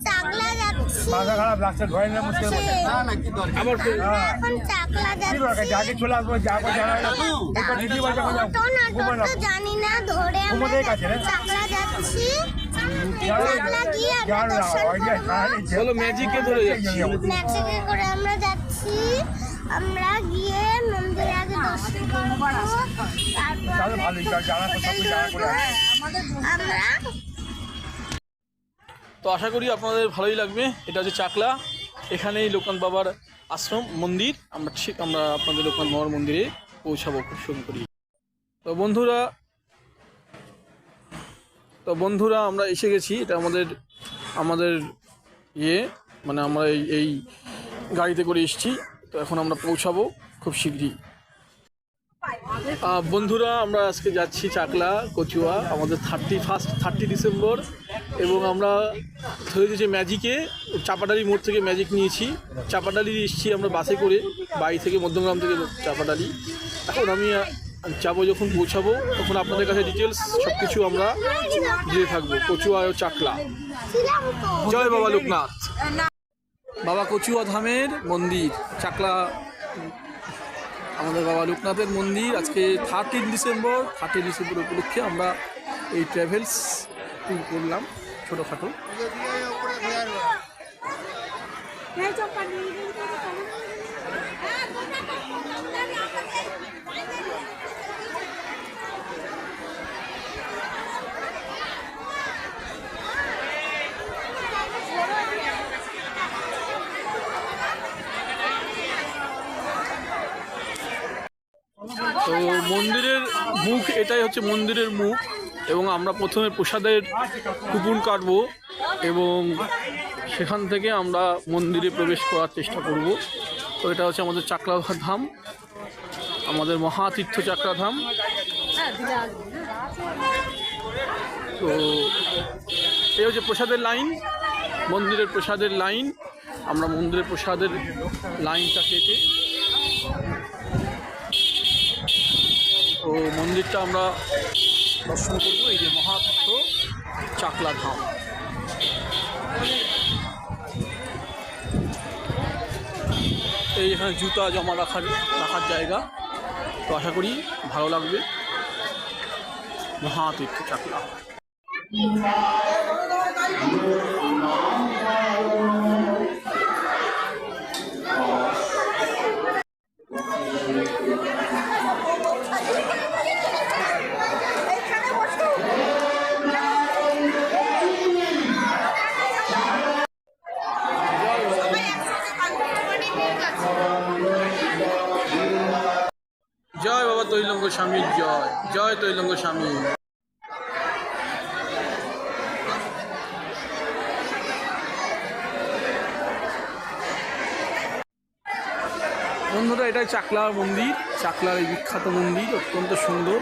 মাথা খারাপ লাগছে ঘরে না মুশকিল বসে আবার ফের- আমরা এখন চাকলা কি যাকে চলে আসব যাব জানা দিদি বাজা বাজা অটো না ঘুমানো টোটো জানি না ধরে আমরা কাছে। চাকলা যাচ্ছি। আমরা যার দর্শন ওই যে করব। বলো ম্যাজিকে ধরে যাচ্ছি? ম্যাজিকে করে আমরা যাচ্ছি। আমরা গিয়ে মন্দিরে আগে দর্শন করব। তারপর আমরা তো আশা করি আপনাদের ভালোই লাগবে। এটা হচ্ছে চাকলা। এখানেই লোকনাথ বাবার আশ্রম, মন্দির। আমরা ঠিক আমরা আপনাদের লোকনাথ বাবার মন্দিরে পৌঁছাবো, খুব সুন্দর করি। তো বন্ধুরা তো বন্ধুরা, আমরা এসে গেছি। এটা আমাদের আমাদের ইয়ে মানে আমরা এই এই গাড়িতে করে এসেছি। তো এখন আমরা পৌঁছাবো খুব শীঘ্রই। বন্ধুরা, আমরা আজকে যাচ্ছি চাকলা, কচুয়া, আমাদের থার্টি ফার্স্ট থার্টি ডিসেম্বর এবং আমরা হয়ে গেছে ম্যাজিকে চাপাডালি মোড় থেকে ম্যাজিক নিয়েছি। চাপাডালি এসেছি আমরা বাসে করে, বাড়ি থেকে মধ্যমগ্রাম থেকে চাপাডালি এখন আমি যাব যখন পৌঁছাবো, তখন আপনাদের কাছে ডিটেলস সব কিছু আমরা দিয়ে থাকব। কচুয়া ও চাকলা। জয় বাবা লোকনাথ। বাবা কচুয়া ধামের মন্দির, চাকলা, আমাদের বাবা লোকনাথের মন্দির। আজকে থার্টিন ডিসেম্বর থার্টিন ডিসেম্বর উপলক্ষে আমরা এই ট্রাভেলস করলাম। ছোটোখাটো। তো মন্দিরের মুখ এটাই হচ্ছে মন্দিরের মুখ। এবং আমরা প্রথমে প্রসাদের কুপন কাটবো এবং সেখান থেকে আমরা মন্দিরে প্রবেশ করার চেষ্টা করব। তো এটা হচ্ছে আমাদের চাকলা ধাম, আমাদের মহাতীর্থ চাকরা ধাম তো এই হচ্ছে প্রসাদের লাইন, মন্দিরের প্রসাদের লাইন। আমরা মন্দিরের প্রসাদের লাইনটা কেটে তো মন্দিরটা আমরা দর্শন করব, এই যে মহাতীর্থ চাকলা ধাম এই এখানে জুতা জমা রাখার রাখার জায়গা। তো আশা করি ভালো লাগবে। মহাতীর্থ চাকলা। তৈলঙ্গ স্বামীর জয়। জয় তৈলঙ্গ স্বামী। বন্ধুরা এটাই চাকলার মন্দির। চাকলার এই বিখ্যাত মন্দির, অত্যন্ত সুন্দর।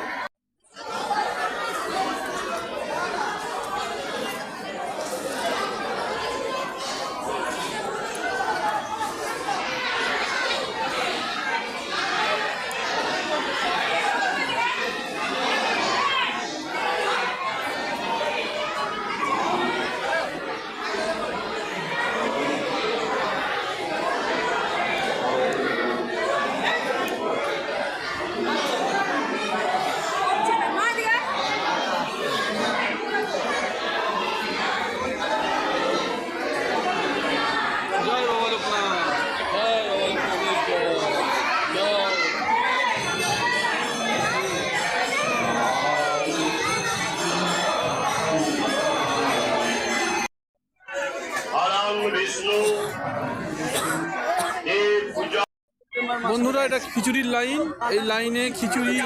বন্ধুরা, এটা খিচুড়ির লাইন। এই লাইনে খিচুড়ি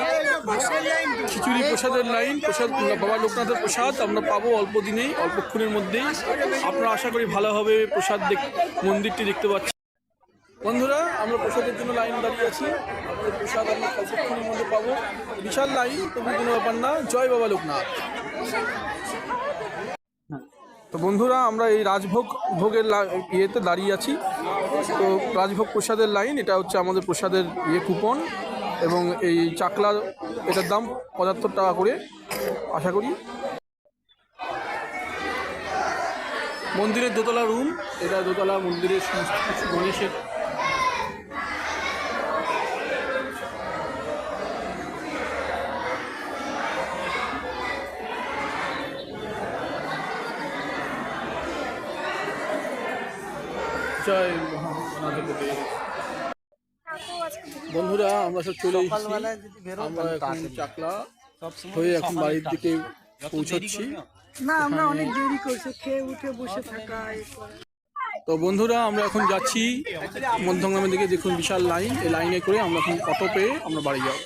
খিচুড়ি প্রসাদের লাইন, প্রসাদ, বাবা লোকনাথের প্রসাদ আমরা পাবো অল্প দিনেই অল্পক্ষণের মধ্যেই। আপনারা আশা করি ভালোভাবে প্রসাদ দেখ, মন্দিরটি দেখতে পাচ্ছি বন্ধুরা, আমরা প্রসাদের জন্য লাইন দাঁড়িয়ে আছি। আমাদের প্রসাদ আমরা অল্পক্ষণের মধ্যে পাবো। বিশাল লাইন, তবু কোনো ব্যাপার না। জয় বাবা লোকনাথ। তো বন্ধুরা, আমরা এই রাজভোগ ভোগের ইয়েতে দাঁড়িয়ে আছি। তো রাজভোগ প্রসাদের লাইন, এটা হচ্ছে আমাদের প্রসাদের ইয়ে কুপন এবং এই চাকলা, এটার দাম পঁচাত্তর টাকা করে, আশা করি। মন্দিরের দোতলা রুম এটা দোতলা মন্দিরের সমস্ত কিছু গণেশের জয় বন্ধুরা আমরা সব চলে এসেছি। আমরা এখন চাকলা হয়ে এখন বাড়ির দিকে পৌঁছচ্ছি। না। আমরা অনেক দেরি করছি খেয়ে উঠে বসে থাকা তো বন্ধুরা আমরা এখন যাচ্ছি মধ্যমগ্রামের দিকে। দেখুন বিশাল লাইন। এই লাইনে করে আমরা এখন অটো পেয়ে আমরা বাড়ি যাব।